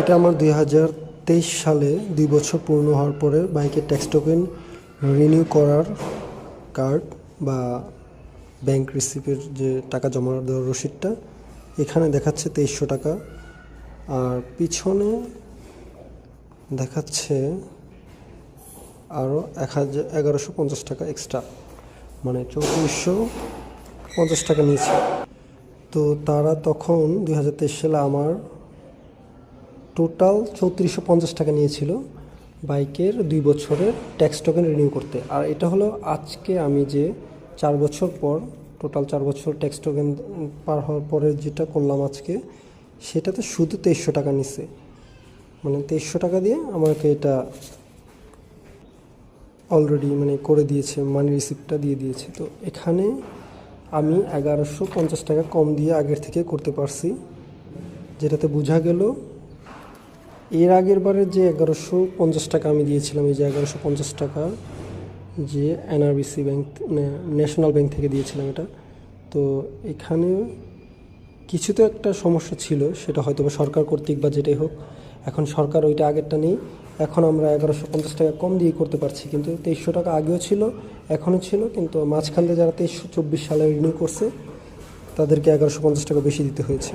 এটা আমার দুই হাজার তেইশ সালে দুই বছর পূর্ণ হওয়ার পরে বাইকের ট্যাক্স টোকেন রিনিউ করার কার্ড বা ব্যাংক রিসিপের যে টাকা জমা দেওয়ার রসিদটা এখানে দেখাচ্ছে তেইশশো টাকা। আর পিছনে দেখাচ্ছে আরও এক হাজার, এগারোশো পঞ্চাশ টাকা এক্সট্রা মানে চৌত্রিশশো পঞ্চাশ টাকা নিয়েছে। তো তারা তখন দুই হাজার তেইশ সালে আমার টোটাল চৌত্রিশশো পঞ্চাশ টাকা নিয়েছিল বাইকের দুই বছরের ট্যাক্স টোকেন রিনিউ করতে। আর এটা হলো আজকে আমি যে চার বছর পর টোটাল চার বছর ট্যাক্স টোকেন পার হওয়ার পরে যেটা করলাম আজকে, সেটাতে শুধু তেইশশো টাকা নিছে। মানে তেইশশো টাকা দিয়ে আমাকে এটা অলরেডি মানে করে দিয়েছে মানি রিসিপ্টটা দিয়ে দিয়েছে। তো এখানে আমি এগারোশো পঞ্চাশ টাকা কম দিয়ে আগের থেকে করতে পারছি। যেটাতে বোঝা গেল এর আগের বারে যে এগারোশো পঞ্চাশ টাকা আমি দিয়েছিলাম, এই যে এগারোশো পঞ্চাশ টাকা যে এনআরবিসি ব্যাংক ন্যাশনাল ব্যাংক থেকে দিয়েছিলাম এটা, তো এখানে কিছু তো একটা সমস্যা ছিল, সেটা হয়তো বা সরকার কর্তৃক বা যেটাই হোক, এখন সরকার ওইটা আগেরটা নেই, এখন আমরা এগারোশো পঞ্চাশ টাকা কম দিয়ে করতে পারছি, কিন্তু তেইশশো টাকা আগেও ছিল, এখনও ছিল, কিন্তু মাঝখান দিয়ে যারা তেইশশো চব্বিশ সালে রিনিউ করছে, তাদেরকে এগারোশো পঞ্চাশ টাকা বেশি দিতে হয়েছে।